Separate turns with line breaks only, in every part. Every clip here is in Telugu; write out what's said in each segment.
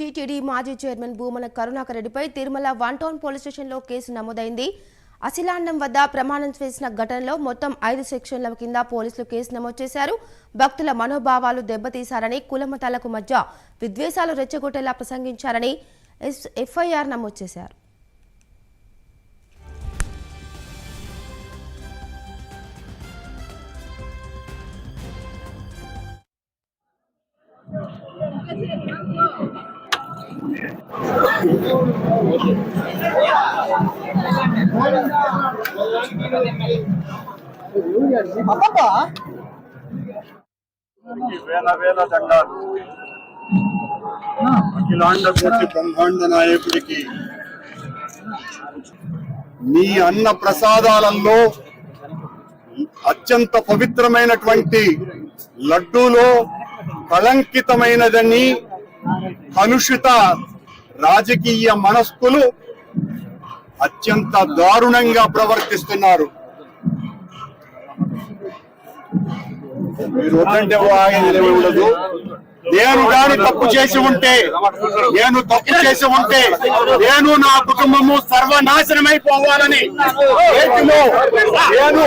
టీటీడీ మాజీ చైర్మన్ భూమన కరుణాకర్ రెడ్డిపై తిరుమల వన్ టౌన్ పోలీస్ స్టేషన్లో కేసు నమోదైంది. అసిలాండం వద్ద ప్రమాణం చేసిన ఘటనలో మొత్తం ఐదు సెక్షన్ల కింద పోలీసులు కేసు నమోదు చేశారు. భక్తుల మనోభావాలు దెబ్బతీశారని కులమతాలకు మధ్య విద్వేషాలు రెచ్చగొట్టేలా ప్రసంగించారని ఎస్- ఎఫ్ఐఆర్ నమోదు చేశారు.
వేల వేల దండాలు. అఖిలాండ కోటి బ్రహ్మాండ నాయకుడికి నీ అన్న ప్రసాదాలలో అత్యంత పవిత్రమైనటువంటి లడ్డూలో కళంకితమైనదని కలుషిత రాజకీయ మనస్కులు అత్యంత దారుణంగా ప్రవర్తిస్తున్నారు. మీరు వద్దంటే ఉండదు. నేను గాని తప్పు చేసి ఉంటే నేను తప్పు చేసి ఉంటే నేను నా కుటుంబము సర్వనాశనమైపోవాలని చేతిలో నేను.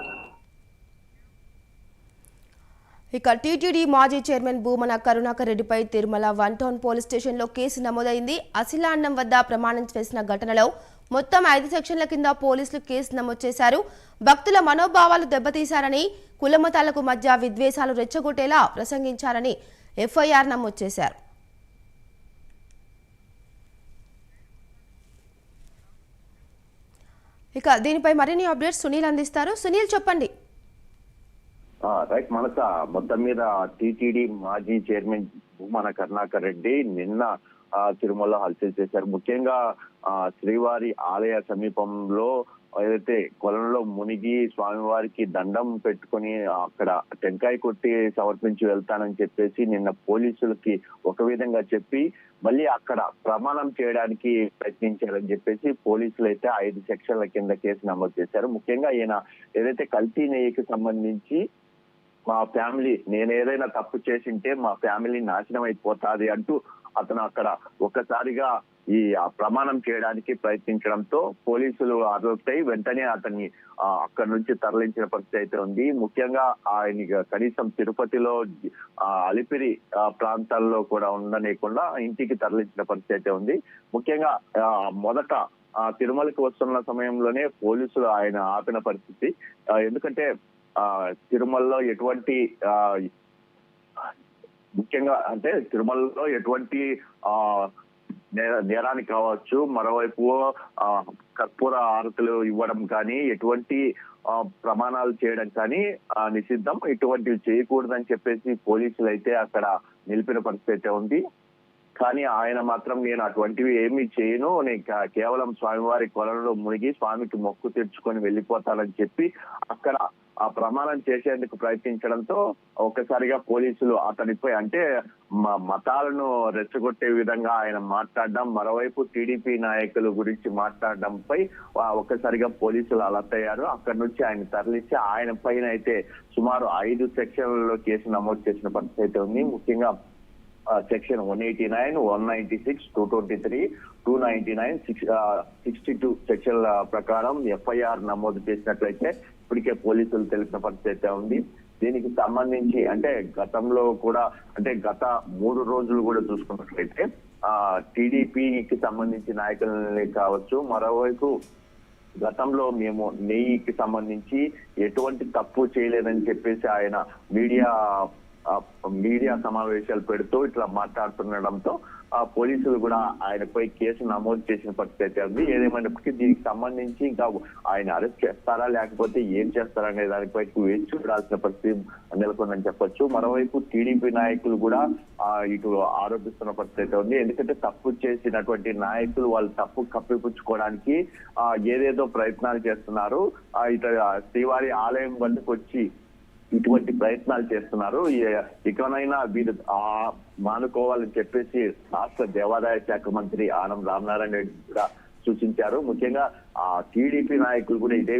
ఇక టీటీడీ మాజీ చైర్మన్ భూమన కరుణాకర్ రెడ్డిపై తిరుమల వన్ టౌన్ పోలీస్ స్టేషన్లో కేసు నమోదైంది. అసిలాన్నం వద్ద ప్రమాణం చేసిన ఘటనలో మొత్తం ఐదు సెక్షన్ల కింద పోలీసులు కేసు నమోదు చేశారు. భక్తుల మనోభావాలు దెబ్బతీశారని కులమతాలకు మధ్య విద్వేషాలు రెచ్చగొట్టేలా ప్రసంగించారని ఎఫ్ఐఆర్ నమోదు చేశారు. ఇక దీనిపై మరిన్ని అప్డేట్స్ సునీల్ అందిస్తారు. సునీల్ చెప్పండి.
రైట్ మనస మొత్తం మీద టీటీడీ మాజీ చైర్మన్ భూమన కరుణాకర్ రెడ్డి నిన్న తిరుమల హల్చల్ చేశారు. ముఖ్యంగా శ్రీవారి ఆలయ సమీపంలో ఏదైతే కొలంలో మునిగి స్వామివారికి దండం పెట్టుకొని అక్కడ టెంకాయ కొట్టి సమర్పించి వెళ్తానని చెప్పేసి నిన్న పోలీసులకి ఒక విధంగా చెప్పి మళ్ళీ అక్కడ ప్రమాణం చేయడానికి ప్రయత్నించారని చెప్పేసి పోలీసులు అయితే ఐదు సెక్షన్ల కింద కేసు నమోదు చేశారు. ముఖ్యంగా ఈయన ఏదైతే కల్తీ నెయ్యికి సంబంధించి మా ఫ్యామిలీ నేను ఏదైనా తప్పు చేసింటే మా ఫ్యామిలీ నాశనం అయిపోతాది అంటూ అతను అక్కడ ఒక్కసారిగా ఈ ప్రమాణం చేయడానికి ప్రయత్నించడంతో పోలీసులు అదొకటై వెంటనే అతన్ని అక్కడి నుంచి తరలించిన పరిస్థితి అయితే ఉంది. ముఖ్యంగా ఆయన కనీసం తిరుపతిలో అలిపిరి ప్రాంతాల్లో కూడా ఉండనీయకుండా ఇంటికి తరలించిన పరిస్థితి అయితే ఉంది. ముఖ్యంగా ఆ, మొదట తిరుమలకి వస్తున్న సమయంలోనే పోలీసులు ఆయన ఆపిన పరిస్థితి. ఎందుకంటే తిరుమలలో ఎటువంటి ముఖ్యంగా అంటే తిరుమలలో ఎటువంటి ఆ నేరానికి కావచ్చు మరోవైపు ఆ కర్పూర హారతులు ఇవ్వడం కానీ ఎటువంటి ప్రమాణాలు చేయడం కానీ నిషిద్ధం. ఇటువంటివి చేయకూడదని చెప్పేసి పోలీసులు అయితే అక్కడ నిలిపిన పరిస్థితి అయితే ఉంది. కానీ ఆయన మాత్రం నేను అటువంటివి ఏమీ చేయను. నేను కేవలం స్వామివారి కొలంలో మునిగి స్వామికి మొక్కు తెచ్చుకొని వెళ్ళిపోతానని చెప్పి అక్కడ ఆ ప్రమాణం చేసేందుకు ప్రయత్నించడంతో ఒక్కసారిగా పోలీసులు అతనిపై అంటే మ- మతాలను రెచ్చగొట్టే విధంగా ఆయన మాట్లాడడం మరోవైపు టీడీపీ నాయకుల గురించి మాట్లాడడంపై ఒక్కసారిగా పోలీసులు అలర్ట్ అయ్యారు. అక్కడి నుంచి ఆయన తరలించి ఆయన పైన అయితే సుమారు ఐదు సెక్షన్లలో కేసు నమోదు చేసిన పరిస్థితి అయితే ఉంది. ముఖ్యంగా section one eighty nine one ninety six two twenty three two ninety nine six sixty two సెక్షన్ల ప్రకారం ఎఫ్ఐఆర్ నమోదు చేసినట్లయితే ఇప్పటికే పోలీసులు తెలిపిన పరిస్థితి అయితే ఉంది. దీనికి సంబంధించి అంటే గతంలో కూడా అంటే గత మూడు రోజులు కూడా చూసుకున్నట్లయితే ఆ టీడీపీకి సంబంధించి నాయకులని కావచ్చు. మరోవైపు గతంలో మేము నెయ్యికి సంబంధించి ఎటువంటి తప్పు చేయలేదని చెప్పేసి ఆయన మీడియా మీడియా సమావేశాలు పెడుతూ ఇట్లా మాట్లాడుతుండడంతో ఆ పోలీసులు కూడా ఆయనపై కేసు నమోదు చేసిన పరిస్థితి అయితే ఉంది. ఏదేమైనప్పటికీ దీనికి సంబంధించి ఇంకా ఆయన అరెస్ట్ చేస్తారా లేకపోతే ఏం చేస్తారా అనే దానిపై వేచి చూడాల్సిన పరిస్థితి నెలకొందని చెప్పొచ్చు. మరోవైపు టీడీపీ నాయకులు కూడా ఆ, ఇటు ఆరోపిస్తున్న పరిస్థితి అయితే ఉంది. ఎందుకంటే తప్పు చేసినటువంటి నాయకులు వాళ్ళు తప్పు కప్పిపుచ్చుకోవడానికి ఆ, ఏదేదో ప్రయత్నాలు చేస్తున్నారు. ఇటు శ్రీవారి ఆలయం వద్దకు వచ్చి ఇటువంటి ప్రయత్నాలు చేస్తున్నారు. ఇకనైనా వీరు ఆ మానుకోవాలని చెప్పేసి రాష్ట్ర దేవాదాయ శాఖ మంత్రి ఆనం రామనారాయణ రెడ్డి కూడా సూచించారు. ముఖ్యంగా ఆ టీడీపీ నాయకులు కూడా ఇదే